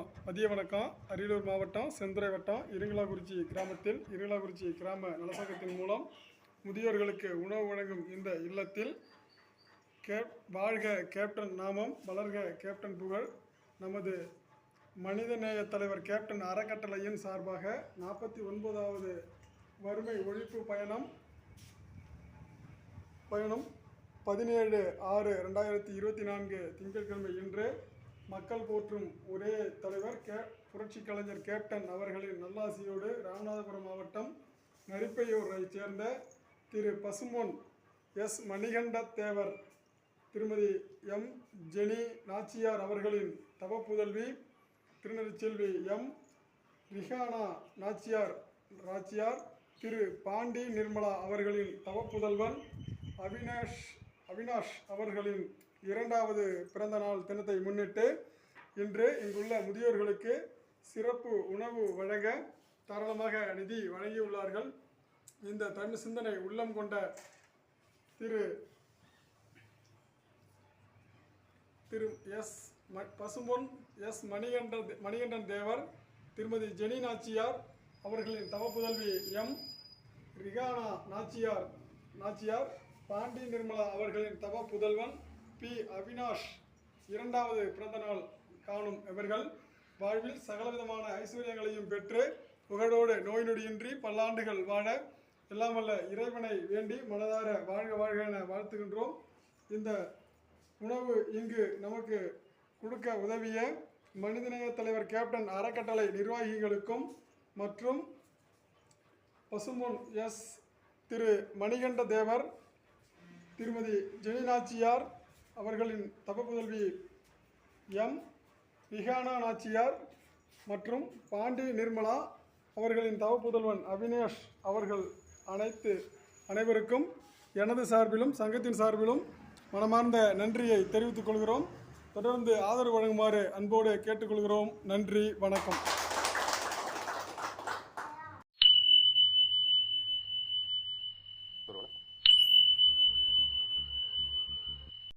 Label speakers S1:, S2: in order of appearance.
S1: மதிய வணக்கம். அரியலூர் மாவட்டம் செந்துறை வட்டம் இருங்கலாக்குறிச்சி கிராமத்தில் இருங்கலாக்குறிச்சி கிராம நலசங்கத்தின் மூலம் முதியோர்களுக்கு உணவு வழங்கும் இந்த இல்லத்தில் கேப் வாழ்க கேப்டன் நாமம் வளர்க கேப்டன் புகழ். நமது மனிதநேய தலைவர் கேப்டன் அறக்கட்டளையின் சார்பாக நாற்பத்தி ஒன்பதாவது வறுமை ஒழிப்பு பயணம் பயணம் பதினேழு ஆறு ரெண்டாயிரத்தி இருபத்தி நான்கு திங்கட்கிழமை இன்று மக்கள் போற்றும் ஒரே தலைவர் கே புரட்சி கலைஞர் கேப்டன் அவர்களின் நல்லாசியோடு ராமநாதபுரம் மாவட்டம் நரிப்பையூரைச் சேர்ந்த திரு பசுமொன் எஸ். மணிகண்ட தேவர் திருமதி எம். ஜெனி நாச்சியார் அவர்களின் தவப்புதல்வி திருநெல்வேலி எம். ரிஹானா நாச்சியார் நாச்சியார் திரு. பாண்டி நிர்மலா அவர்களின் தவப்புதல்வன் அவினாஷ் அவினாஷ் அவர்களின் இரண்டாவது பிறந்த நாள் தினத்தை முன்னிட்டு இன்று இங்குள்ள முதியோர்களுக்கு சிறப்பு உணவு வழங்க தாராளமாக நிதி வழங்கியுள்ளார்கள். இந்த தமிழ் சிந்தனை உள்ளம் கொண்ட திரு திரு எஸ் ம பசும்பொன் எஸ் மணிகண்டன் மணிகண்டன் தேவர் திருமதி ஜெனி நாச்சியார் அவர்களின் தவப்புதல்வி எம் ரிகானா நாச்சியார் நாச்சியார் பாண்டி நிர்மலா அவர்களின் தவ புதல்வன் பி. அவினாஷ் இரண்டாவது பிறந்த நாள் காணும் இவர்கள் வாழ்வில் சகலவிதமான ஐஸ்வர்யங்களையும் பெற்று புகழோடு நோய் நொடியின்றி பல்லாண்டுகள் வாழ எல்லாம் வல்ல இறைவனை வேண்டி மனதார வாழ்க வாழ்க என வாழ்த்துகின்றோம். இந்த உணவு இங்கு நமக்கு கொடுக்க உதவிய மனிதநேய தலைவர் கேப்டன் அறக்கட்டளை நிர்வாகிகளுக்கும் மற்றும் பசும்பொன் எஸ். திரு. மணிகண்ட தேவர் திருமதி ஜெனிநாச்சியார் அவர்களின் தவப்புதல்வி எம். விஹானா நாச்சியார் மற்றும் பாண்டி நிர்மலா அவர்களின் தவப்புதல்வன் அவினேஷ் அவர்கள் அனைத்து அனைவருக்கும் எனது சார்பிலும் சங்கத்தின் சார்பிலும் மனமார்ந்த நன்றியை தெரிவித்துக் கொள்கிறோம். தொடர்ந்து ஆதரவு வழங்குமாறு அன்போடு கேட்டுக்கொள்கிறோம். நன்றி வணக்கம்.